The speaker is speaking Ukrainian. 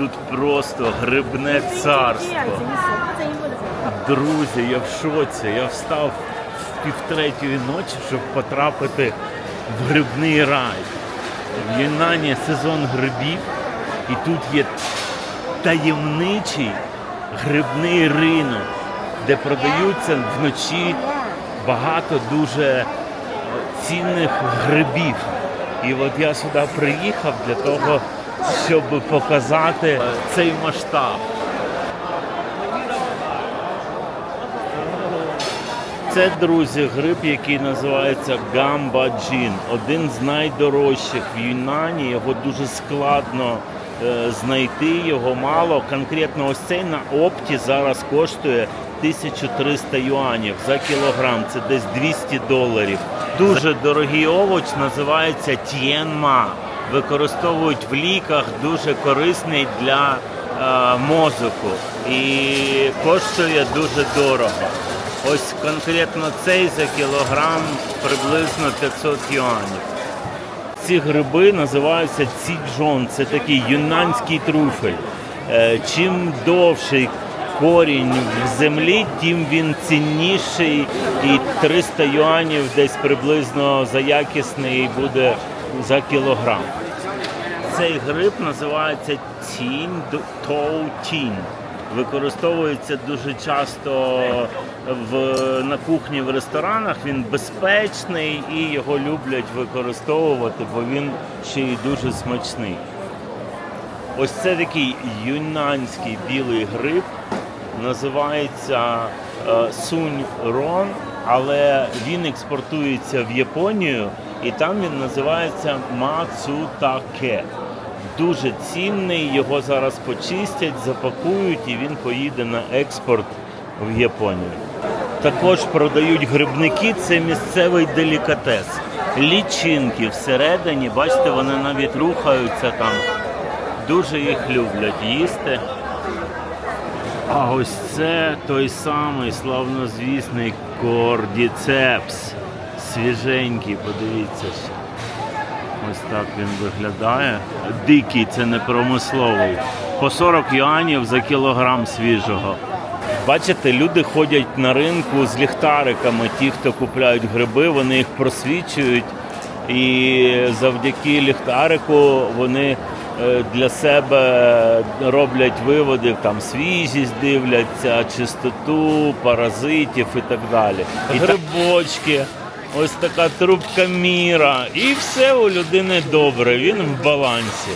Тут просто грибне царство. Друзі, я в шоці. Я встав в півтретьої ночі, щоб потрапити в грибний рай. В Юнані сезон грибів, і тут є таємничий грибний ринок, де продаються вночі багато дуже е, цінних грибів. І от я сюди приїхав для того, щоб показати цей масштаб. Це, друзі, гриб, який називається гамбаджін. Один з найдорожчих в Юнані. Його дуже складно е, знайти, його мало. Конкретно ось цей на опті зараз коштує 1300 юанів за кілограм. Це десь 200 доларів. Дуже дорогий овоч називається т'єнма. Використовують в ліках, дуже корисний для е, мозку і коштує дуже дорого. Ось конкретно цей за кілограм приблизно 500 юанів. Ці гриби називаються ціджон. Це такий юнанський труфель. Е, Чим довший корінь в землі, тим він цінніший. І 300 юанів десь приблизно за якісний буде за кілограм. Цей гриб називається тінь тоутін. Використовується дуже часто в, на кухні в ресторанах. Він безпечний і його люблять використовувати, бо він ще й дуже смачний. Ось це такий юнанський білий гриб, називається е, сунь рон, але він експортується в Японію і там він називається мацутаке. Дуже цінний, його зараз почистять, запакують і він поїде на експорт в Японію. Також продають грибники, це місцевий делікатес. Лічинки всередині, бачите, вони навіть рухаються там. Дуже їх люблять їсти. А ось це той самий славнозвісний кордіцепс. Свіженький, подивіться ще. Ось так він виглядає. Дикий, це не промисловий. По 40 юанів за кілограм свіжого. Бачите, люди ходять на ринку з ліхтариками. Ті, хто купляють гриби, вони їх просвічують. І завдяки ліхтарику вони е, для себе роблять виводи, там свіжість дивляться, чистоту, паразитів і так далі. І грибочки, ось така трубка міра, і все у людини добре, він в балансі.